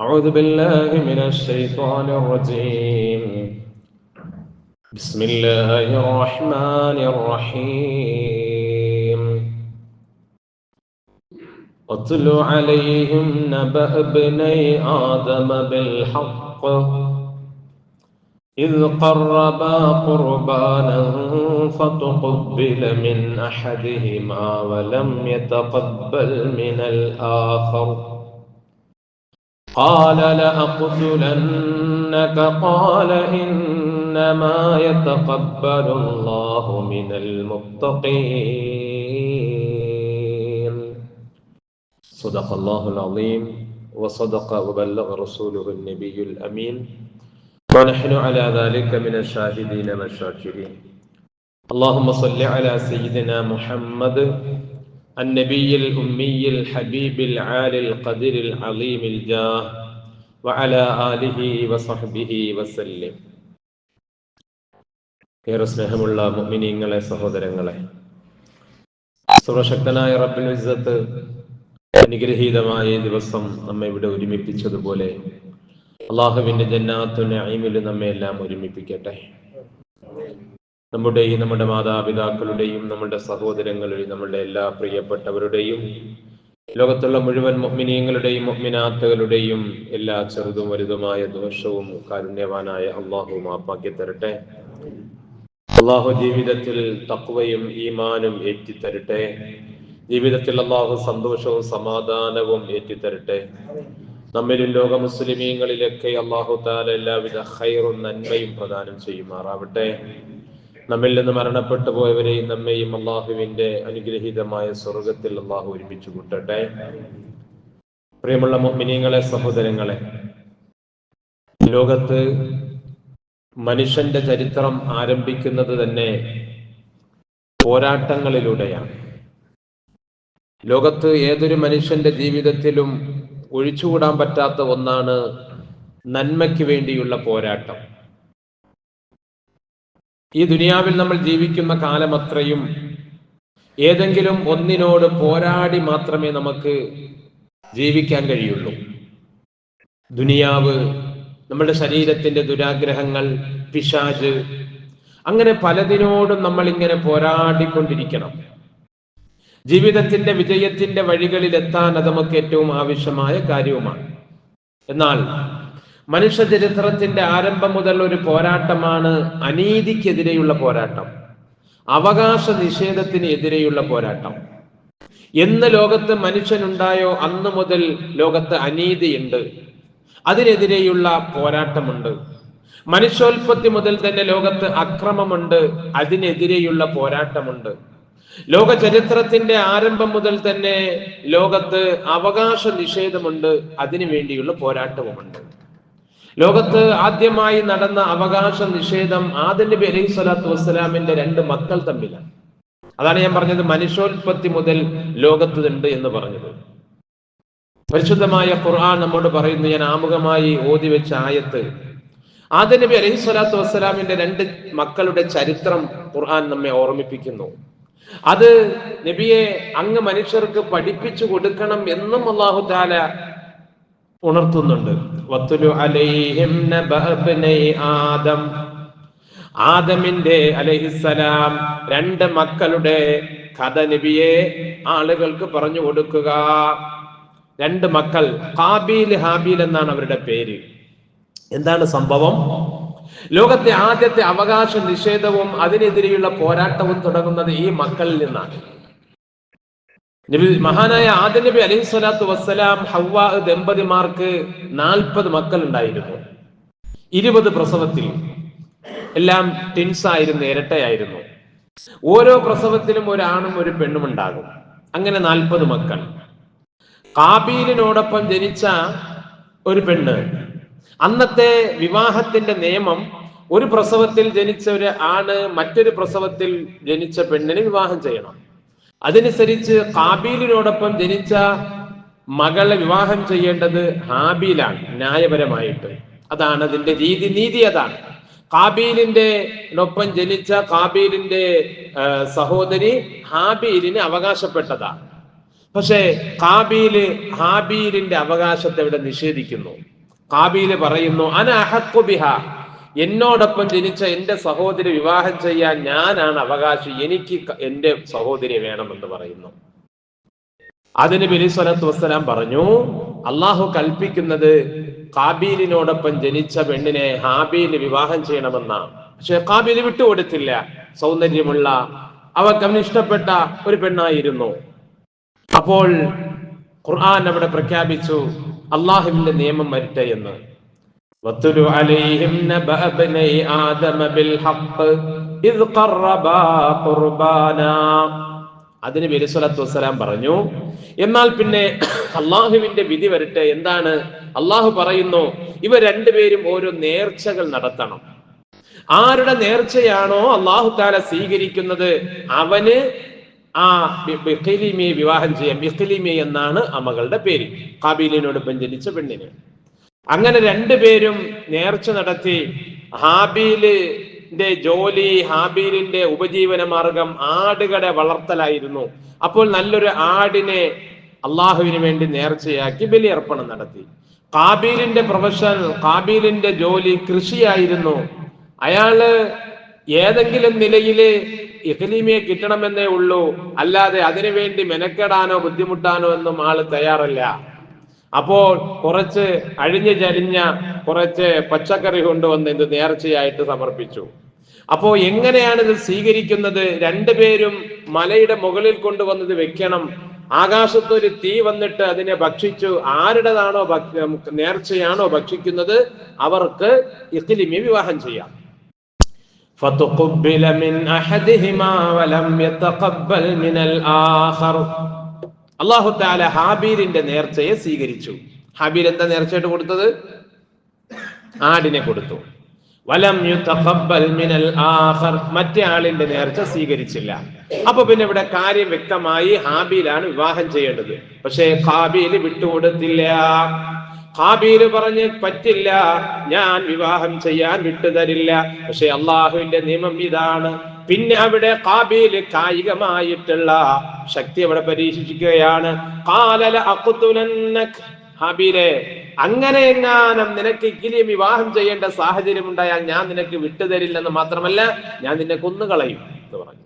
أعوذ بالله من الشيطان الرجيم. بسم الله الرحمن الرحيم. اتل عليهم نبأ ابني آدم بالحق. إذ قربا قربانا فتقبل من أحدهما ولم يتقبل من الآخر. قال لأقتلنك. قال إنما يتقبل الله من المتقين. صدق الله العظيم وصدق وبلغ رسوله النبي الأمين. ونحن على ذلك من الشاهدين والشاكرين. اللهم صل على سيدنا محمد النبي الأمي الحبيب العالي القدر العظيم الجاه وعلى آله وصحبه وسلم ഏറെ സ്നേഹമുള്ള മുഅ്മിനീങ്ങളെ സഹോദരങ്ങളെ സർവശക്തനായ റബ്ബുൽ ഇസ്സത്ത് അനുഗ്രഹീതമായ ഈ ദിവസം നമ്മെ ഇവിടെ ഒരുമിപ്പിച്ചതുപോലെ അള്ളാഹുവിന്റെ ജന്നാത്തു നഈമിൽ നമ്മെ എല്ലാം ഒരുമിപ്പിക്കട്ടെ നമ്മുടെയും നമ്മുടെ മാതാപിതാക്കളുടെയും നമ്മുടെ സഹോദരങ്ങളുടെയും നമ്മുടെ എല്ലാ പ്രിയപ്പെട്ടവരുടെയും ലോകത്തുള്ള മുഴുവൻ മുഅ്മിനീങ്ങളുടെയും മുഅ്മിനാത്തുകളുടെയും എല്ലാ ചെറുതും വലുതുമായ ദോഷവും കാരുണ്യവാനായ അള്ളാഹു മാപ്പാക്കി തരട്ടെ. അള്ളാഹു ജീവിതത്തിൽ തക്വയും ഈമാനും ഏറ്റിത്തരട്ടെ. ജീവിതത്തിൽ അള്ളാഹു സന്തോഷവും സമാധാനവും ഏറ്റിത്തരട്ടെ. നമ്മിലും ലോക മുസ്ലിമീങ്ങളിലൊക്കെ അള്ളാഹു താല എല്ലാവിധ ഹൈറും നന്മയും പ്രദാനം ചെയ്യുമാറാവട്ടെ. നമ്മിൽ നിന്ന് മരണപ്പെട്ടു പോയവരെയും നമ്മെയും അള്ളാഹുവിന്റെ അനുഗ്രഹീതമായ സ്വർഗത്തിൽ അള്ളാഹു ഒരുമിച്ച് കൂട്ടട്ടെ. പ്രിയമുള്ള മിനിങ്ങളെ സഹോദരങ്ങളെ ലോകത്ത് മനുഷ്യന്റെ ചരിത്രം ആരംഭിക്കുന്നത് തന്നെ പോരാട്ടങ്ങളിലൂടെയാണ്. ലോകത്ത് ഏതൊരു മനുഷ്യന്റെ ജീവിതത്തിലും ഒഴിച്ചുകൂടാൻ പറ്റാത്ത ഒന്നാണ് നന്മയ്ക്ക് വേണ്ടിയുള്ള പോരാട്ടം. ഈ ദുനിയാവിൽ നമ്മൾ ജീവിക്കുന്ന കാലമത്രയും ഏതെങ്കിലും ഒന്നിനോട് പോരാടി മാത്രമേ നമുക്ക് ജീവിക്കാൻ കഴിയുള്ളൂ. ദുനിയാവ് നമ്മുടെ ശരീരത്തിന്റെ ദുരാഗ്രഹങ്ങൾ പിശാജ് അങ്ങനെ പലതിനോടും നമ്മൾ ഇങ്ങനെ പോരാടിക്കൊണ്ടിരിക്കണം. ജീവിതത്തിന്റെ വിജയത്തിന്റെ വഴികളിൽ എത്താൻ അത് നമുക്ക് ഏറ്റവും ആവശ്യമായ കാര്യവുമാണ്. എന്നാൽ മനുഷ്യ ചരിത്രത്തിന്റെ ആരംഭം മുതൽ ഒരു പോരാട്ടമാണ് അനീതിക്കെതിരെയുള്ള പോരാട്ടം. അവകാശ നിഷേധത്തിന് എതിരെയുള്ള പോരാട്ടം. എന്ന് ലോകത്ത് മനുഷ്യനുണ്ടായോ അന്ന് മുതൽ ലോകത്ത് അനീതിയുണ്ട്. അതിനെതിരെയുള്ള പോരാട്ടമുണ്ട്. മനുഷ്യോൽപത്തി മുതൽ തന്നെ ലോകത്ത് അക്രമമുണ്ട്. അതിനെതിരെയുള്ള പോരാട്ടമുണ്ട്. ലോക ചരിത്രത്തിന്റെ ആരംഭം മുതൽ തന്നെ ലോകത്ത് അവകാശ നിഷേധമുണ്ട്. അതിനു വേണ്ടിയുള്ള പോരാട്ടവുമുണ്ട്. ലോകത്ത് ആദ്യമായി നടന്ന അവകാശ നിഷേധം ആദ്യ നബി അലൈഹി സ്വലാത്തു വസ്സലാമിന്റെ രണ്ട് മക്കൾ തമ്മിലാണ്. അതാണ് ഞാൻ പറഞ്ഞത് മനുഷ്യോൽപത്തി മുതൽ ലോകത്തുണ്ട് എന്ന് പറഞ്ഞത്. പരിശുദ്ധമായ ഖുർആൻ നമ്മോട് പറയുന്നു ഞാൻ ആമുഖമായി ഓതി വെച്ച ആയത്ത് ആദ്യ നബി അലൈഹി സ്വലാത്തു വസ്സലാമിന്റെ രണ്ട് മക്കളുടെ ചരിത്രം ഖുർആൻ നമ്മെ ഓർമ്മിപ്പിക്കുന്നു. അത് നബിയെ അങ്ങ് മനുഷ്യർക്ക് പഠിപ്പിച്ചു കൊടുക്കണം എന്നും അള്ളാഹു താല ഉണർത്തുന്നുണ്ട്. അലൈഹിം ആദം. ആദമിന്റെ അലഹിസലാം രണ്ട് മക്കളുടെ കഥ നബിയെ ആളുകൾക്ക് പറഞ്ഞു കൊടുക്കുക. രണ്ട് മക്കൾ ഹാബീൽ ഹാബീൽ എന്നാണ് അവരുടെ പേര്. എന്താണ് സംഭവം? ലോകത്തെ ആദ്യത്തെ അവകാശ നിഷേധവും അതിനെതിരെയുള്ള പോരാട്ടവും തുടങ്ങുന്നത് ഈ മക്കളിൽ നിന്നാണ്. നബി മഹാനായ ആദ്യ നബി അലൈഹി സ്വലാത്തു വസ്സലാം ഹവ്വ ദമ്പതിമാർക്ക് നാൽപ്പത് മക്കൾ ഉണ്ടായിരുന്നു ഇരുപത് പ്രസവത്തിൽ എല്ലാം ടിൻസ് ആയിരുന്നു ഇരട്ടയായിരുന്നു. ഓരോ പ്രസവത്തിലും ഒരാണും ഒരു പെണ്ണും ഉണ്ടാകും അങ്ങനെ നാൽപ്പത് മക്കൾ. കാബീലിനോടൊപ്പം ജനിച്ച ഒരു പെണ്ണ്. അന്നത്തെ വിവാഹത്തിന്റെ നിയമം ഒരു പ്രസവത്തിൽ ജനിച്ച ഒരു ആണ് മറ്റൊരു പ്രസവത്തിൽ ജനിച്ച പെണ്ണിന് വിവാഹം ചെയ്യണം. അതനുസരിച്ച് കാബീലിനോടൊപ്പം ജനിച്ച മകളെ വിവാഹം ചെയ്യേണ്ടത് ഹാബീലാണ് ന്യായപരമായിട്ട്. അതാണ് അതിന്റെ രീതി നീതി അതാണ്. കാബീലിന്റെ ഒപ്പം ജനിച്ച കാബീലിന്റെ സഹോദരി ഹാബീലിന് അവകാശപ്പെട്ടതാണ്. പക്ഷേ കാബീൽ ഹാബീലിന്റെ അവകാശത്തെ ഇവിടെ നിഷേധിക്കുന്നു. കാബീൽ പറയുന്നു അനഹക്കുബിഹ എന്നോടൊപ്പം ജനിച്ച എന്റെ സഹോദരി വിവാഹം ചെയ്യാൻ ഞാനാണ് അവകാശി. എനിക്ക് എന്റെ സഹോദരി വേണമെന്ന് പറയുന്നു. അതിന് ബലി സ്വലത്ത് വസ്സലാം പറഞ്ഞു അള്ളാഹു കൽപ്പിക്കുന്നത് കാബീലിനോടൊപ്പം ജനിച്ച പെണ്ണിനെ ഹാബീൽ വിവാഹം ചെയ്യണമെന്നാണ് പക്ഷെ കാബീൽ വിട്ടുകൊടുത്തില്ല. സൗന്ദര്യമുള്ള അവ അവന് ഇഷ്ടപ്പെട്ട ഒരു പെണ്ണായിരുന്നു. അപ്പോൾ ഖുർആൻ അവിടെ പ്രഖ്യാപിച്ചു അള്ളാഹുവിന്റെ നിയമം വരട്ടെ എന്ന്. واتل عليهم نبأ ابني آدم بالحق إذ قربا قربانا അതിന് ബലിസ്വലത്തു വസ്സലാം പറഞ്ഞു എന്നാൽ പിന്നെ അള്ളാഹുവിന്റെ വിധി വരട്ടെ എന്താണ് അള്ളാഹു പറയുന്നു ഇവ രണ്ടുപേരും ഓരോ നേർച്ചകൾ നടത്തണം ആരുടെ നേർച്ചയാണോ അള്ളാഹു താല സ്വീകരിക്കുന്നത് അവന് ആ ബി- ബിഖിലിമിയെ വിവാഹം ചെയ്യാം ബിഖിലിമി എന്നാണ് ആ മകളുടെ പേര് കാബീലിനോടൊപ്പം ജനിച്ച പെണ്ണിന് അങ്ങനെ രണ്ടുപേരും നേർച്ച നടത്തി. ഹാബീലിന്റെ ജോലി ഹാബീലിന്റെ ഉപജീവന മാർഗം ആടുകളെ വളർത്തലായിരുന്നു. അപ്പോൾ നല്ലൊരു ആടിനെ അള്ളാഹുവിന് വേണ്ടി നേർച്ചയാക്കി ബലിയർപ്പണം നടത്തി. കാബീലിന്റെ പ്രൊഫഷൻ കാബീലിന്റെ ജോലി കൃഷിയായിരുന്നു. അയാൾ ഏതെങ്കിലും നിലയിൽ ഇഹ്ലീമിയെ കിട്ടണമെന്നേ ഉള്ളൂ. അല്ലാതെ അതിനുവേണ്ടി മെനക്കെടാനോ ബുദ്ധിമുട്ടാനോ ഒന്നും ആൾ തയ്യാറല്ല. അപ്പോൾ കുറച്ച് അഴിഞ്ഞു ചരിഞ്ഞ കുറച്ച് പച്ചക്കറി കൊണ്ടുവന്ന് ഇത് നേർച്ചയായിട്ട് സമർപ്പിച്ചു അപ്പോ എങ്ങനെയാണ് ഇത് സ്വീകരിക്കുന്നത് രണ്ടുപേരും മലയുടെ മുകളിൽ കൊണ്ടുവന്നത് വെക്കണം ആകാശത്ത് ഒരു തീ വന്നിട്ട് അതിനെ ഭക്ഷിച്ചു ആരുടേതാണോ ഭക്ഷ- നേർച്ചയാണോ ഭക്ഷിക്കുന്നത് അവർക്ക് ഇഖ്ലിമി വിവാഹം ചെയ്യാം فتقبل من أحدهما ولم يتقبل من الآخر അള്ളാഹു താല ഹാബീലിന്റെ നേർച്ചയെ സ്വീകരിച്ചു. ഹാബീൽ എന്താ നേർച്ചയായിട്ട് കൊടുത്തത്? ആടിനെ കൊടുത്തു. വലം മിനൽ ആഖർ. മറ്റേ ആളിന്റെ നേർച്ച സ്വീകരിച്ചില്ല. അപ്പൊ പിന്നെ ഇവിടെ കാര്യം വ്യക്തമായി ഹാബീലാണ് വിവാഹം ചെയ്യേണ്ടത്. പക്ഷേ ഹാബീൽ വിട്ടുകൊടുത്തില്ല. ഹാബീൽ പറഞ്ഞ് പറ്റില്ല. ഞാൻ വിവാഹം ചെയ്യാൻ വിട്ടുതരില്ല. പക്ഷെ അള്ളാഹുവിന്റെ നിയമം ഇതാണ്. പിന്നെ അവിടെ കാബീൽ കായികമായിട്ടുള്ള ശക്തി അവിടെ പരീക്ഷിക്കുകയാണ്. ഹബീലെ അങ്ങനെ എങ്ങാനും നിനക്ക് ഇക്കിലിയും വിവാഹം ചെയ്യേണ്ട സാഹചര്യം ഉണ്ടായാൽ ഞാൻ നിനക്ക് വിട്ടുതരില്ലെന്ന് മാത്രമല്ല ഞാൻ നിന്നെ കൊന്നുകളയും എന്ന് പറഞ്ഞു.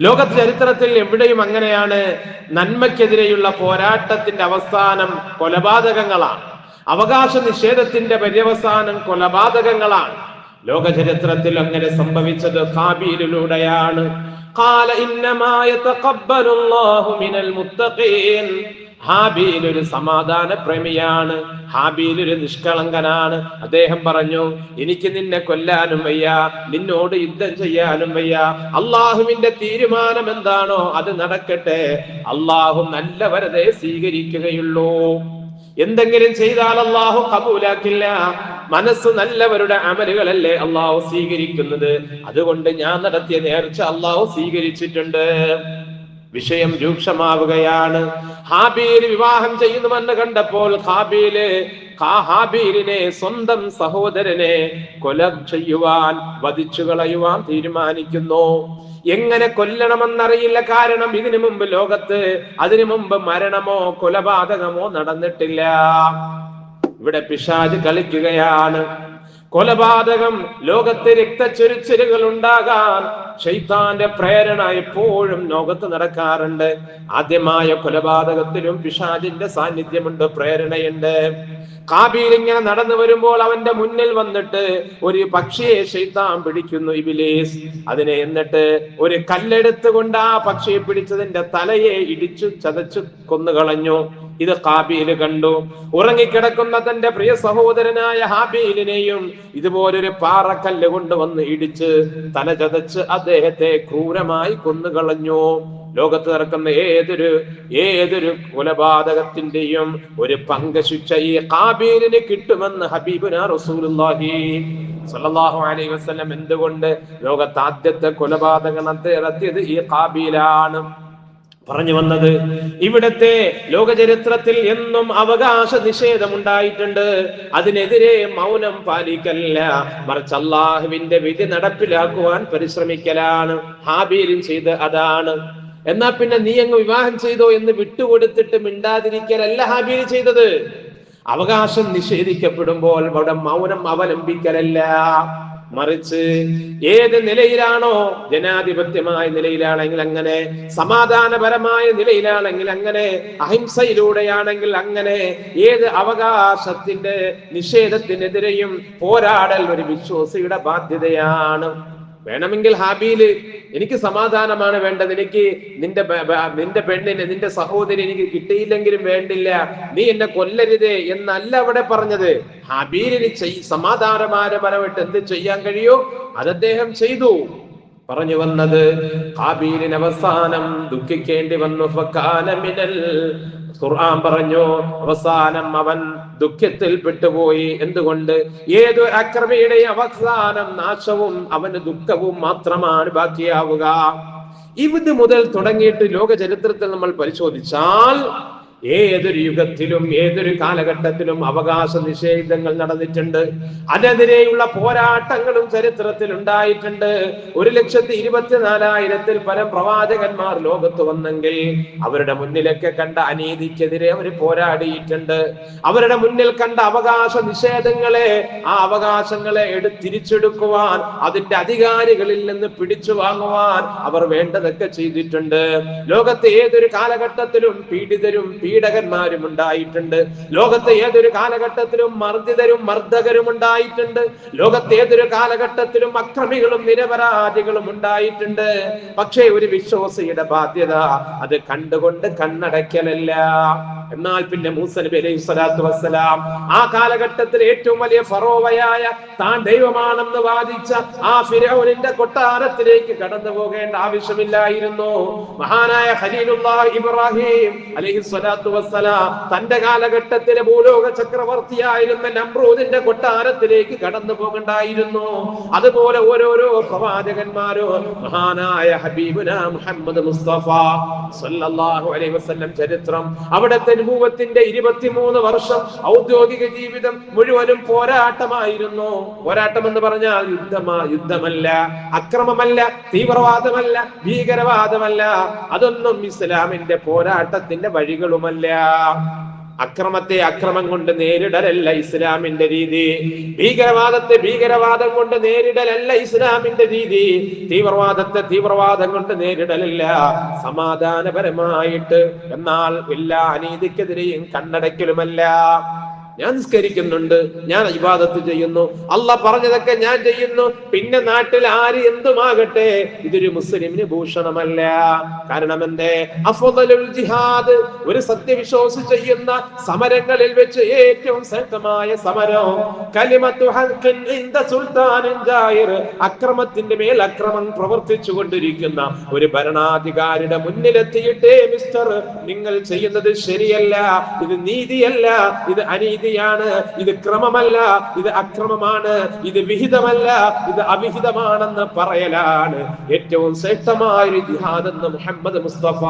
ലോക ചരിത്രത്തിൽ എവിടെയും അങ്ങനെയാണ്. നന്മയ്ക്കെതിരെയുള്ള പോരാട്ടത്തിന്റെ അവസാനം കൊലപാതകങ്ങളാണ്. അവകാശ നിഷേധത്തിന്റെ പര്യവസാനം കൊലപാതകങ്ങളാണ്. ലോക ചരിത്രത്തിൽ അങ്ങനെ സംഭവിച്ചത് കാബീലിലൂടെയാണ് قال إنما يتقبل الله من المتقين ഹാബീൽ ഒരു സമാധാന പ്രേമിയാണ് ഹാബീൽ ഒരു നിഷ്കളങ്കനാണ് അദ്ദേഹം പറഞ്ഞു എനിക്ക് നിന്നെ കൊല്ലാനും വയ്യ നിന്നോട് യുദ്ധം ചെയ്യാനും വയ്യ അള്ളാഹുവിന്റെ തീരുമാനം എന്താണോ അത് നടക്കട്ടെ അള്ളാഹു നല്ലവരതെ സ്വീകരിക്കുകയുള്ളൂ എന്തെങ്കിലും ചെയ്താൽ അള്ളാഹു കബൂലാക്കില്ല. മനസ്സ് നല്ലവരുടെ അമലുകളല്ലേ അള്ളാഹു സ്വീകരിക്കുന്നത്? അതുകൊണ്ട് ഞാൻ നടത്തിയ നേർച്ച അള്ളാഹു സ്വീകരിച്ചിട്ടുണ്ട്. വിഷയം രൂക്ഷമാവുകയാണ്. ഹാബീൽ വിവാഹം ചെയ്യുന്നുവെന്ന് കണ്ടപ്പോൾ ഹാബീൽ ഹാബീലിനെ സ്വന്തം സഹോദരനെ കൊല ചെയ്യുവാൻ വധിച്ചു കളയുവാൻ തീരുമാനിക്കുന്നു. എങ്ങനെ കൊല്ലണമെന്നറിയില്ല കാരണം ഇതിനു മുമ്പ് ലോകത്ത് അതിനു മുമ്പ് മരണമോ കൊലപാതകമോ നടന്നിട്ടില്ല. ഇവിടെ പിശാജ് കളിക്കുകയാണ്. കൊലപാതകം ലോകത്ത് രക്തച്ചൊരിച്ചിലുകൾ ഉണ്ടാകാൻ ഷെയ്ത്താന്റെ പ്രേരണ എപ്പോഴും ലോകത്ത് നടക്കാറുണ്ട്. ആദ്യമായ കൊലപാതകത്തിലും പിശാജിന്റെ സാന്നിധ്യമുണ്ട് പ്രേരണയുണ്ട്. കാബീൽ ഇങ്ങനെ നടന്നു വരുമ്പോൾ അവന്റെ മുന്നിൽ വന്നിട്ട് ഒരു പക്ഷിയെ ഷെയ്ത്താൻ പിടിക്കുന്നു ഇബിലേസ്. അതിനെ എന്നിട്ട് ഒരു കല്ലെടുത്തുകൊണ്ട് ആ പക്ഷിയെ പിടിച്ചതിന്റെ തലയെ ഇടിച്ചു ചതച്ചു കൊന്നുകളഞ്ഞു. ഇത് കാബീൽ കണ്ടു. ഉറങ്ങിക്കിടക്കുന്ന തന്റെ പ്രിയ സഹോദരനായ ഹാബീലിനെയും ഇതുപോലൊരു പാറക്കല്ല് കൊണ്ടുവന്ന് ഇടിച്ച് തല ചതച്ച് അദ്ദേഹത്തെ ക്രൂരമായി കൊന്നുകളഞ്ഞു. ലോകത്ത് നടക്കുന്ന ഏതൊരു ഏതൊരു കൊലപാതകത്തിന്റെയും ഒരു പങ്ക ശിക്ഷ ഈ കാബീലിന് കിട്ടുമെന്ന് ഹബീബുന റസൂലുള്ളാഹി സല്ലല്ലാഹു അലൈഹി വസല്ലം എന്തുകൊണ്ട് ലോകത്ത് ആദ്യത്തെ കൊലപാതകം നടത്തിയത് ഈ കാബീലാണ്? പറഞ്ഞു വന്നത്. ഇവിടത്തെ ലോകചരിത്രത്തിൽ എന്നും അവകാശ നിഷേധം ഉണ്ടായിട്ടുണ്ട് അതിനെതിരെ മൗനം പാലിക്കല്ല. മറിച്ച് അള്ളാഹുവിന്റെ വിധി നടപ്പിലാക്കുവാൻ പരിശ്രമിക്കലാണ്. ഹാബീലും ചെയ്ത് അതാണ്. എന്നാ പിന്നെ നീ അങ്ങ് വിവാഹം ചെയ്തോ എന്ന് വിട്ടുകൊടുത്തിട്ട് മിണ്ടാതിരിക്കലല്ല ഹാബീൽ ചെയ്തത്. അവകാശം നിഷേധിക്കപ്പെടുമ്പോൾ അവിടെ മൗനം അവലംബിക്കലല്ല. മറിച്ച് ഏത് നിലയിലാണോ ജനാധിപത്യമായ നിലയിലാണെങ്കിൽ അങ്ങനെ സമാധാനപരമായ നിലയിലാണെങ്കിൽ അങ്ങനെ അഹിംസയിലൂടെയാണെങ്കിൽ അങ്ങനെ ഏത് അവകാശത്തിന്റെ നിഷേധത്തിനെതിരെയും പോരാടൽ ഒരു വിശ്വാസിയുടെ ബാധ്യതയാണ്. വേണമെങ്കിൽ ഹാബീൽ എനിക്ക് സമാധാനമാണ് വേണ്ടത്. എനിക്ക് നിന്റെ നിന്റെ പെണ്ണിന് നിന്റെ സഹോദരി എനിക്ക് കിട്ടിയില്ലെങ്കിലും വേണ്ടില്ല. നീ എന്നെ കൊല്ലരുത് എന്നല്ല അവിടെ പറഞ്ഞത്. ഹാബീലിന് സമാധാനപരമായിട്ട് എന്ത് ചെയ്യാൻ കഴിയോ അത് അദ്ദേഹം ചെയ്തു. പറഞ്ഞു വന്നത് ഹാബീലിന് അവസാനം ദുഃഖിക്കേണ്ടി വന്നു. ഖുർആൻ പറഞ്ഞു അവസാനം അവൻ ദുഃഖത്തിൽ പെട്ടുപോയി എന്തുകൊണ്ട്? ഏതു അക്രമിയുടെ അവസാനം നാശവും അവന് ദുഃഖവും മാത്രമാണ് ബാക്കിയാവുക. ഇത് മുതൽ തുടങ്ങിയിട്ട് ലോക ചരിത്രത്തിൽ നമ്മൾ പരിശോധിച്ചാൽ ഏതൊരു യുഗത്തിലും ഏതൊരു കാലഘട്ടത്തിലും അവകാശ നിഷേധങ്ങൾ നടന്നിട്ടുണ്ട്. അതിനെതിരെയുള്ള പോരാട്ടങ്ങളും ചരിത്രത്തിൽ ഉണ്ടായിട്ടുണ്ട്. ഒരു ലക്ഷത്തി ഇരുപത്തിനാലായിരത്തിൽ പല പ്രവാചകന്മാർ ലോകത്ത് വന്നെങ്കിൽ അവരുടെ മുന്നിലൊക്കെ കണ്ട അനീതിക്കെതിരെ അവർ പോരാടിയിട്ടുണ്ട്. അവരുടെ മുന്നിൽ കണ്ട അവകാശ നിഷേധങ്ങളെ ആ അവകാശങ്ങളെ എടു തിരിച്ചെടുക്കുവാൻ അതിന്റെ അധികാരികളിൽ നിന്ന് പിടിച്ചു വാങ്ങുവാൻ അവർ വേണ്ടതൊക്കെ ചെയ്തിട്ടുണ്ട്. ലോകത്തെ ഏതൊരു കാലഘട്ടത്തിലും പീഡിതരും പീഡകന്മാരും ഉണ്ടായിട്ടുണ്ട് ലോകത്തെ ഏതൊരു കാലഘട്ടത്തിലും മർദ്ദിതരും മർദ്ദകരും ഉണ്ടായിട്ടുണ്ട്. ലോകത്തെ ഏതൊരു കാലഘട്ടത്തിലും അക്രമികളും നിരപരാധികളും ഉണ്ടായിട്ടുണ്ട്. പക്ഷേ ഒരു വിശ്വാസിയുടെ ബാധ്യത അത് കണ്ടുകൊണ്ട് കണ്ണടയ്ക്കലല്ല. എന്നാൽ പിന്നെ മൂസ നബി വസ്സലാം ആ കാലഘട്ടത്തിൽ ഏറ്റവും വലിയ ഫറോവയായ താൻ ദൈവമാണെന്ന് വാദിച്ച ആ ഫിറൗനിന്റെ കൊട്ടാരത്തിലേക്ക് കടന്നു പോകേണ്ട ആവശ്യമില്ലായിരുന്നു. മഹാനായ ഇബ്രാഹിം അലൈഹി സ്വലാത്തു വസ്സലാം തന്റെ കാലഘട്ടത്തിലെ ഭൂലോക ചക്രവർത്തിയായിരുന്ന നമ്രൂദിന്റെ കൊട്ടാരത്തിലേക്ക് കടന്നു പോകണ്ടായിരുന്നു. അതുപോലെ ഓരോരോ പ്രവാചകന്മാരോ മഹാനായ ഹബീബുന മുഹമ്മദ് മുസ്തഫ സല്ലല്ലാഹു അലൈഹി വസല്ലം ചരിത്രം അവിടുത്തെ അനുഭവത്തിന്റെ ഇരുപത്തിമൂന്ന് വർഷം ഔദ്യോഗിക ജീവിതം മുഴുവനും പോരാട്ടമായിരുന്നു. പോരാട്ടം എന്ന് പറഞ്ഞാൽ യുദ്ധമാ യുദ്ധമല്ല അക്രമമല്ല തീവ്രവാദമല്ല ഭീകരവാദമല്ല. അതൊന്നും ഇസ്ലാമിന്റെ പോരാട്ടത്തിന്റെ വഴികളുമല്ല. അക്രമത്തെ അക്രമം കൊണ്ട് നേരിടലല്ല ഇസ്ലാമിന്റെ രീതി. ഭീകരവാദത്തെ ഭീകരവാദം കൊണ്ട് നേരിടലല്ല ഇസ്ലാമിന്റെ രീതി. തീവ്രവാദത്തെ തീവ്രവാദം കൊണ്ട് നേരിടലല്ല. സമാധാനപരമായിട്ട് എന്നാൽ എല്ലാ അനീതിക്കെതിരെയും കണ്ണടയ്ക്കലുമല്ല. ഞാൻ നിസ്കരിക്കുന്നുണ്ട് ഞാൻ ഇബാദത്ത് ചെയ്യുന്നു. അല്ല പറഞ്ഞതൊക്കെ ഞാൻ ചെയ്യുന്നു. പിന്നെ നാട്ടിൽ ആര് എന്തുമാകട്ടെ ഇതൊരു മുസ്ലിമിന് ഭൂഷണമല്ല. കാരണം എന്തേ അഫ്ദലുൽ ജിഹാദ് ഒരു സത്യവിശ്വാസി ചെയ്യുന്ന സമരങ്ങളിൽ വെച്ച് ഏറ്റവും ശക്തമായ സമരം. കലിമത്തു അക്രമത്തിന്റെ മേൽ അക്രമം പ്രവർത്തിച്ചു കൊണ്ടിരിക്കുന്ന ഒരു ഭരണാധികാരിയുടെ മുന്നിലെത്തിയിട്ടേ മിസ്റ്റർ. നിങ്ങൾ ചെയ്യുന്നത് ശരിയല്ല ഇത് നീതിയല്ല ഇത് അനീതിയാണ് ഇത് ക്രമമല്ല ഇത് അക്രമമാണ് ഇത് വിഹിതമല്ല ഇത് അവിഹിതമാണെന്ന് പറയലാണ്. ഏറ്റവും ശ്രേഷ്ഠമായ ഒരു മുഹമ്മദ് മുസ്തഫ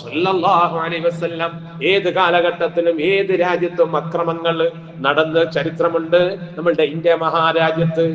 സല്ലല്ലാഹു അലൈഹി വസല്ലം. ഏത് കാലഘട്ടത്തിലും ഏത് രാജ്യത്തും അക്രമങ്ങൾ നടന്ന ചരിത്രമുണ്ട്. നമ്മളുടെ ഇന്ത്യ മഹാരാജ്യത്ത്.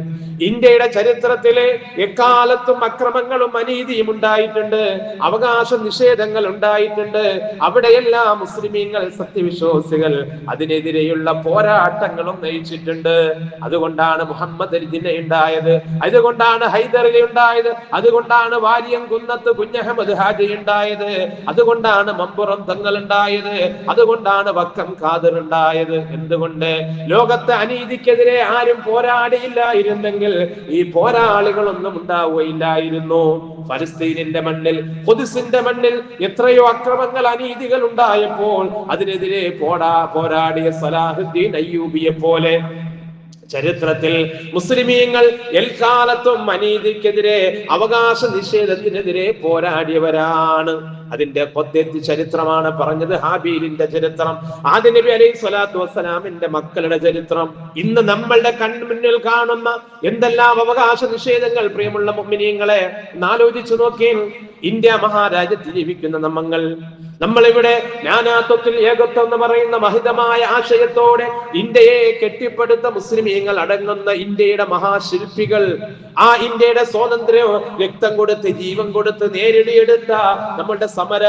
ഇന്ത്യയുടെ ചരിത്രത്തിൽ എക്കാലത്തും അക്രമങ്ങളും അനീതിയും ഉണ്ടായിട്ടുണ്ട്. അവകാശ നിഷേധങ്ങൾ ഉണ്ടായിട്ടുണ്ട്. അവിടെയെല്ലാം മുസ്ലിമീങ്ങൾ സത്യവിശ്വാസികൾ അതിനെതിരെയുള്ള പോരാട്ടങ്ങളും നയിച്ചിട്ടുണ്ട്. അതുകൊണ്ടാണ് മുഹമ്മദ് അലിദിനെ ഉണ്ടായത്. അതുകൊണ്ടാണ് ഹൈദരലി ഉണ്ടായത്. അതുകൊണ്ടാണ് വാര്യം കുന്നത്ത് കുഞ്ഞഹമ്മദ് ഹാജി ഉണ്ടായത്. അതുകൊണ്ടാണ് മമ്പുറം തങ്ങൾ ഉണ്ടായത്. അതുകൊണ്ടാണ് വക്കം ഖാദർ ഉണ്ടായത്. എന്തുകൊണ്ട്? ലോകത്തെ അനീതിക്കെതിരെ ആരും പോരാടിയില്ലായിരുന്നെങ്കിൽ ഈ പോരാളികളൊന്നും ഉണ്ടാവുകയില്ലായിരുന്നു. ഫലസ്തീനിന്റെ മണ്ണിൽ കൊതിസിന്റെ മണ്ണിൽ എത്രയോ അക്രമങ്ങൾ അനീതികൾ ഉണ്ടായപ്പോൾ അതിനെതിരെ പോടാ പോരാടിയ സലാഹുദ്ദീൻ അയ്യൂബിയെ പോലെ ചരിത്രത്തിൽ മുസ്ലിമീങ്ങൾ എൽക്കാലത്തും അനീതിക്കെതിരെ അവകാശ നിഷേധത്തിനെതിരെ പോരാടിയവരാണ്. അതിന്റെ കൊത്തെത്തി ചരിത്രമാണ് പറഞ്ഞത് ഹാബീലിന്റെ ചരിത്രം ആദ്യ നബി അലൈഹി സ്വലാത്തു വസ്സലാമിന്റെ മക്കളുടെ ചരിത്രം. ഇന്ന് നമ്മളുടെ കൺമുന്നിൽ കാണുന്ന എന്തെല്ലാം അവകാശ നിഷേധങ്ങൾ പ്രിയമുള്ള മുമ്മിനിയങ്ങളെ ആലോചിച്ചു നോക്കി ഇന്ത്യ മഹാരാജ്യത്ത് ജീവിക്കുന്ന നമ്മൾ നമ്മളിവിടെ ജ്ഞാനാത്വത്തിൽ ഏകത്വം എന്ന് പറയുന്ന മഹിതമായ ആശയത്തോടെ ഇന്ത്യയെ കെട്ടിപ്പടുത്ത മുസ്ലിമീങ്ങൾ അടങ്ങുന്ന ഇന്ത്യയുടെ മഹാശില്പികൾ ആ ഇന്ത്യയുടെ സ്വാതന്ത്ര്യം രക്തം കൊടുത്ത് ജീവൻ കൊടുത്ത് നേരിടിയെടുത്ത നമ്മളുടെ സമര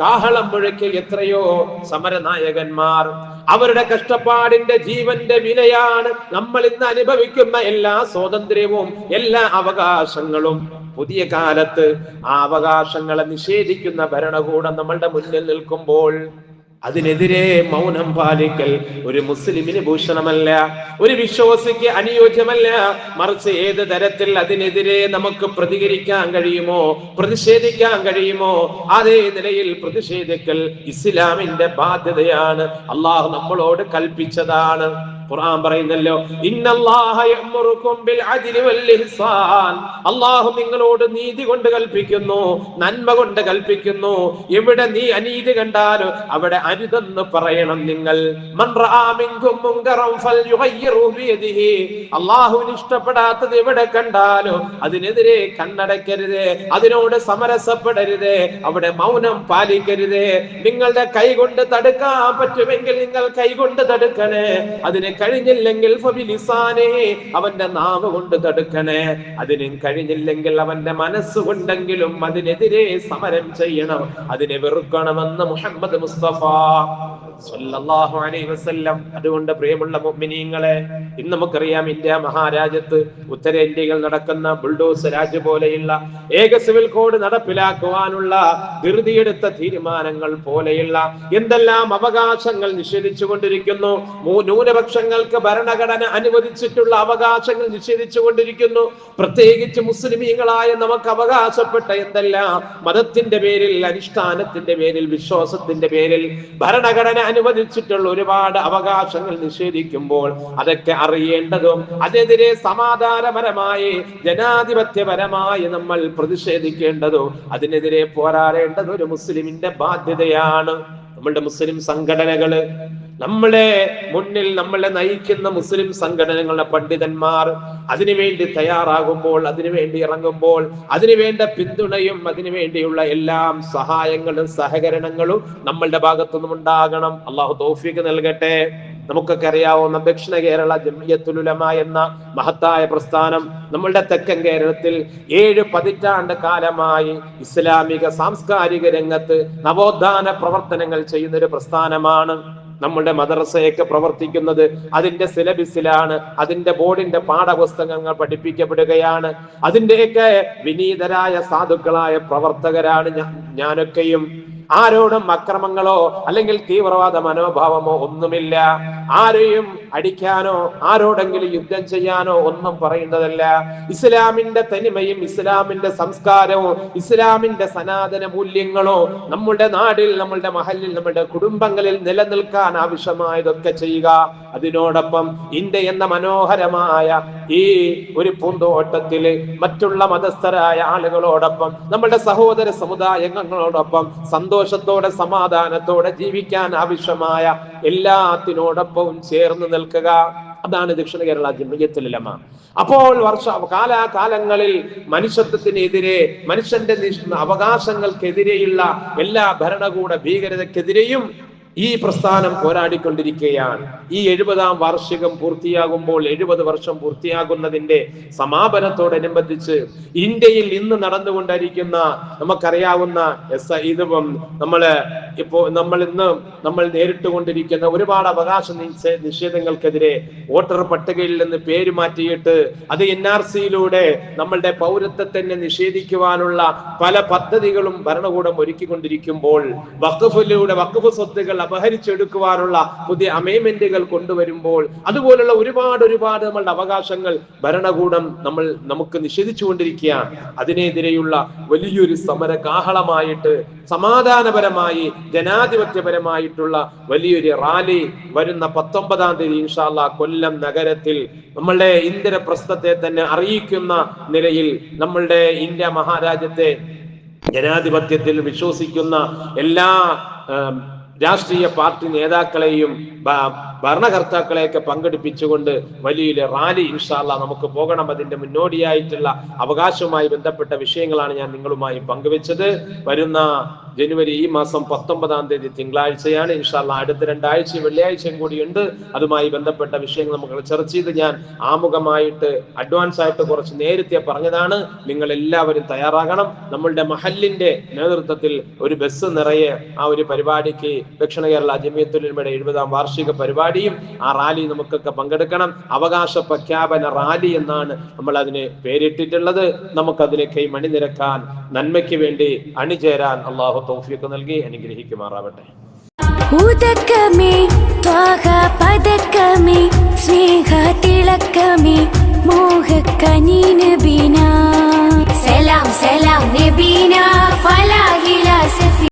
കാഹളം മുഴക്കിൽ എത്രയോ സമര നായകന്മാർ അവരുടെ കഷ്ടപ്പാടിന്റെ ജീവന്റെ വിലയാണ് നമ്മൾ ഇന്ന് അനുഭവിക്കുന്ന എല്ലാ സ്വാതന്ത്ര്യവും എല്ലാ അവകാശങ്ങളും. പുതിയ കാലത്ത് ആ അവകാശങ്ങളെ നിഷേധിക്കുന്ന ഭരണകൂടം നമ്മളുടെ മുന്നിൽ നിൽക്കുമ്പോൾ അതിനെതിരെ മൗനം പാലിക്കൽ ഒരു മുസ്ലിമിന് ഭൂഷണമല്ല ഒരു വിശ്വാസിക്ക് അനുയോജ്യമല്ല. മറിച്ച് ഏത് തരത്തിൽ അതിനെതിരെ നമുക്ക് പ്രതികരിക്കാൻ കഴിയുമോ പ്രതിഷേധിക്കാൻ കഴിയുമോ അതേ നിലയിൽ പ്രതിഷേധിക്കൽ ഇസ്ലാമിന്റെ ബാധ്യതയാണ്. അള്ളാഹു നമ്മളോട് കൽപ്പിച്ചതാണ്. ഖുർആൻ പറയുന്നല്ലോ അല്ലാഹു നിങ്ങളോട് നീതി കൊണ്ട് കൽപ്പിക്കുന്നു നന്മ കൊണ്ട് കൽപ്പിക്കുന്നു. എവിടെ നീ അനീതി കണ്ടാലോ അവിടെ അരുതെന്ന് പറയണം നിങ്ങൾ. അല്ലാഹുവിന് ഇഷ്ടപ്പെടാത്തത് എവിടെ കണ്ടാലോ അതിനെതിരെ കണ്ണടക്കരുത് അതിനോട് സമരസപ്പെടരുത് അവിടെ മൗനം പാലിക്കരുത്. നിങ്ങളുടെ കൈ കൊണ്ട് തടുക്കാൻ പറ്റുമെങ്കിൽ നിങ്ങൾ കൈ കൊണ്ട് തടുക്കണേ അതിന് കഴിഞ്ഞില്ലെങ്കിൽ അവന്റെ നാവ് കൊണ്ട് തടുക്കണേ. അതിനും കഴിഞ്ഞില്ലെങ്കിൽ അവന്റെ മനസ്സുകൊണ്ടെങ്കിലും അതിനെതിരെ സമരം ചെയ്യണം. അതിനെ വെറുക്കണമെന്ന് മുഹമ്മദ് മുസ്തഫ സല്ലല്ലാഹു അലൈഹി വസല്ലം. അതുകൊണ്ട് പ്രിയമുള്ള മുഅ്മിനീങ്ങളെ ഇന്ന് നമുക്കറിയാം ഇന്ത്യ മഹാരാജ്യത്ത് ഉത്തരേന്ത്യയിൽ നടക്കുന്ന ബുൾഡോസ് രാജ് പോലെയുള്ള ഏക സിവിൽ കോഡ് നടപ്പിലാക്കുവാനുള്ള ധൃതിയെടുത്ത തീരുമാനങ്ങൾ പോലെയുള്ള എന്തെല്ലാം അവകാശങ്ങൾ നിഷേധിച്ചു കൊണ്ടിരിക്കുന്നു ന്യൂനപക്ഷങ്ങൾക്ക് ഭരണഘടന അനുവദിച്ചിട്ടുള്ള അവകാശങ്ങൾ നിഷേധിച്ചു കൊണ്ടിരിക്കുന്നു പ്രത്യേകിച്ച് മുസ്ലിമീങ്ങളായ നമുക്ക് അവകാശപ്പെട്ട എന്തെല്ലാം മതത്തിന്റെ പേരിൽ അനുഷ്ഠാനത്തിന്റെ പേരിൽ വിശ്വാസത്തിന്റെ പേരിൽ ഭരണഘടന അനുവദിച്ചിട്ടുള്ള ഒരുപാട് അവകാശങ്ങൾ നിഷേധിക്കുമ്പോൾ അതൊക്കെ അറിയേണ്ടതും അതിനെതിരെ സമാധാനപരമായി ജനാധിപത്യപരമായി നമ്മൾ പ്രതിഷേധിക്കേണ്ടതും അതിനെതിരെ പോരാടേണ്ടത് ഒരു മുസ്ലിമിന്റെ ബാധ്യതയാണ്. നമ്മളുടെ മുസ്ലിം സംഘടനകൾ നമ്മളെ മുന്നിൽ നമ്മളെ നയിക്കുന്ന മുസ്ലിം സംഘടനകളുടെ പണ്ഡിതന്മാർ അതിനുവേണ്ടി തയ്യാറാകുമ്പോൾ അതിനുവേണ്ടി ഇറങ്ങുമ്പോൾ അതിനുവേണ്ട പിന്തുണയും അതിനുവേണ്ടിയുള്ള എല്ലാം സഹായങ്ങളും സഹകരണങ്ങളും നമ്മളുടെ ഭാഗത്തുനിന്നും ഉണ്ടാകണം അള്ളാഹു തോഫിക്ക് നൽകട്ടെ. നമുക്കൊക്കെ അറിയാവുന്ന ദക്ഷിണ കേരള ജമിയത്തുലുലമ എന്ന മഹത്തായ പ്രസ്ഥാനം നമ്മളുടെ തെക്കൻ കേരളത്തിൽ ഏഴ് പതിറ്റാണ്ട് കാലമായി ഇസ്ലാമിക സാംസ്കാരിക രംഗത്ത് നവോത്ഥാന പ്രവർത്തനങ്ങൾ ചെയ്യുന്ന ഒരു പ്രസ്ഥാനമാണ് നമ്മളുടെ മദ്രസയൊക്കെ പ്രവർത്തിക്കുന്നത്. അതിന്റെ സിലബസിലാണ് അതിന്റെ ബോർഡിന്റെ പാഠപുസ്തകങ്ങൾ പഠിപ്പിക്കപ്പെടുകയാണ്. അതിന്റെയൊക്കെ വിനീതരായ സാധുക്കളായ പ്രവർത്തകരാണ് ഞാനൊക്കെയും. ആരോടും അക്രമങ്ങളോ അല്ലെങ്കിൽ തീവ്രവാദ മനോഭാവമോ ഒന്നുമില്ല. ആരെയും അടിക്കാനോ ആരോടെങ്കിലും യുദ്ധം ചെയ്യാനോ ഒന്നും പറയുന്നതല്ല. ഇസ്ലാമിന്റെ തനിമയും ഇസ്ലാമിന്റെ സംസ്കാരവും ഇസ്ലാമിന്റെ സനാതന മൂല്യങ്ങളോ നമ്മുടെ നാടിൽ നമ്മളുടെ മഹലിൽ നമ്മുടെ കുടുംബങ്ങളിൽ നിലനിൽക്കാൻ ആവശ്യമായതൊക്കെ ചെയ്യുക. അതിനോടൊപ്പം ഇന്ത്യ എന്ന മനോഹരമായ ഈ ഒരു പൂന്തോട്ടത്തിൽ മറ്റുള്ള മതസ്ഥരായ ആളുകളോടൊപ്പം നമ്മുടെ സഹോദര സമുദായങ്ങളോടൊപ്പം സന്തോഷത്തോടെ സമാധാനത്തോടെ ജീവിക്കാൻ ആവശ്യമായ എല്ലാത്തിനോടൊപ്പവും ചേർന്ന് നിൽക്കുക. അതാണ് ദക്ഷിണ കേരള ജമിയത്തുലമ അപ്പോൾ വർഷ കാലാകാലങ്ങളിൽ മനുഷ്യത്വത്തിനെതിരെ മനുഷ്യന്റെ നിഷ്- അവകാശങ്ങൾക്കെതിരെയുള്ള എല്ലാ ഭരണകൂട ഭീകരതക്കെതിരെയും ഈ പ്രസ്ഥാനം പോരാടിക്കൊണ്ടിരിക്കുകയാണ്. ഈ എഴുപതാം വാർഷികം പൂർത്തിയാകുമ്പോൾ എഴുപത് വർഷം പൂർത്തിയാകുന്നതിന്റെ സമാപനത്തോടനുബന്ധിച്ച് ഇന്ത്യയിൽ ഇന്ന് നടന്നുകൊണ്ടിരിക്കുന്ന നമുക്കറിയാവുന്ന എസ് ഇതും നമ്മൾ ഇപ്പോ നമ്മൾ ഇന്ന് നമ്മൾ നേരിട്ടുകൊണ്ടിരിക്കുന്ന ഒരുപാട് അവകാശ നിഷേധങ്ങൾക്കെതിരെ വോട്ടർ പട്ടികയിൽ നിന്ന് പേര് മാറ്റിയിട്ട് അത് എൻ ആർ സിയിലൂടെ നമ്മളുടെ പൗരത്വത്തിന് നിഷേധിക്കുവാനുള്ള പല പദ്ധതികളും ഭരണകൂടം ഒരുക്കിക്കൊണ്ടിരിക്കുമ്പോൾ വഖഫിലൂടെ വഖഫ് സ്വത്തുകൾ അപഹരിച്ചെടുക്കുവാനുള്ള പുതിയ അമേമെന്റുകൾ കൊണ്ടുവരുമ്പോൾ അതുപോലുള്ള ഒരുപാട് ഒരുപാട് നമ്മളുടെ അവകാശങ്ങൾ ഭരണകൂടം നമ്മൾ നമുക്ക് നിഷേധിച്ചുകൊണ്ടിരിക്കുകയാണ്. അതിനെതിരെയുള്ള വലിയൊരു സമര കാഹളമായിട്ട് സമാധാനപരമായി ജനാധിപത്യപരമായിട്ടുള്ള വലിയൊരു റാലി വരുന്ന പത്തൊമ്പതാം തീയതി ഇൻഷാല്ല കൊല്ലം നഗരത്തിൽ നമ്മളുടെ ഇന്ദ്രപ്രസ്ഥത്തെ തന്നെ അറിയിക്കുന്ന നിലയിൽ നമ്മളുടെ ഇന്ത്യ മഹാരാജ്യത്തെ ജനാധിപത്യത്തിൽ വിശ്വസിക്കുന്ന എല്ലാ രാഷ്ട്രീയ പാർട്ടി നേതാക്കളെയും ഭരണകർത്താക്കളെയൊക്കെ പങ്കെടുപ്പിച്ചുകൊണ്ട് വലിയൊരു റാലി ഇൻഷാല്ല നമുക്ക് പോകണം. അതിന്റെ മുന്നോടിയായിട്ടുള്ള അവകാശവുമായി ബന്ധപ്പെട്ട വിഷയങ്ങളാണ് ഞാൻ നിങ്ങളുമായി പങ്കുവെച്ചത്. വരുന്ന ജനുവരി ഈ മാസം പത്തൊമ്പതാം തീയതി തിങ്കളാഴ്ചയാണ്. ഇൻഷാല്ല അടുത്ത രണ്ടാഴ്ച വെള്ളിയാഴ്ചയും കൂടിയുണ്ട് അതുമായി ബന്ധപ്പെട്ട വിഷയങ്ങൾ നമുക്ക് ചർച്ച ചെയ്ത് ഞാൻ ആമുഖമായിട്ട് അഡ്വാൻസ് ആയിട്ട് കുറച്ച് നേരത്തെ പറഞ്ഞതാണ്. നിങ്ങൾ എല്ലാവരും തയ്യാറാകണം. നമ്മളുടെ മഹല്ലിന്റെ നേതൃത്വത്തിൽ ഒരു ബസ് നിറയെ ആ ഒരു പരിപാടിക്ക് ദക്ഷിണ കേരള ജമിയത്തുലിമയുടെ എഴുപതാം വാർഷിക പരിപാടിയും ആ റാലി നമുക്കൊക്കെ പങ്കെടുക്കണം. അവകാശ പ്രഖ്യാപന റാലി എന്നാണ് നമ്മൾ അതിനെ പേരിട്ടിട്ടുള്ളത്. നമുക്കതിലേക്ക് മണിനിരക്കാൻ നന്മയ്ക്ക് വേണ്ടി അണിചേരാൻ അള്ളാഹു തൗഫീഖ് നൽകി അനുഗ്രഹിക്കുമാറാവട്ടെ. ഉദക്കമേ സലാം സലാം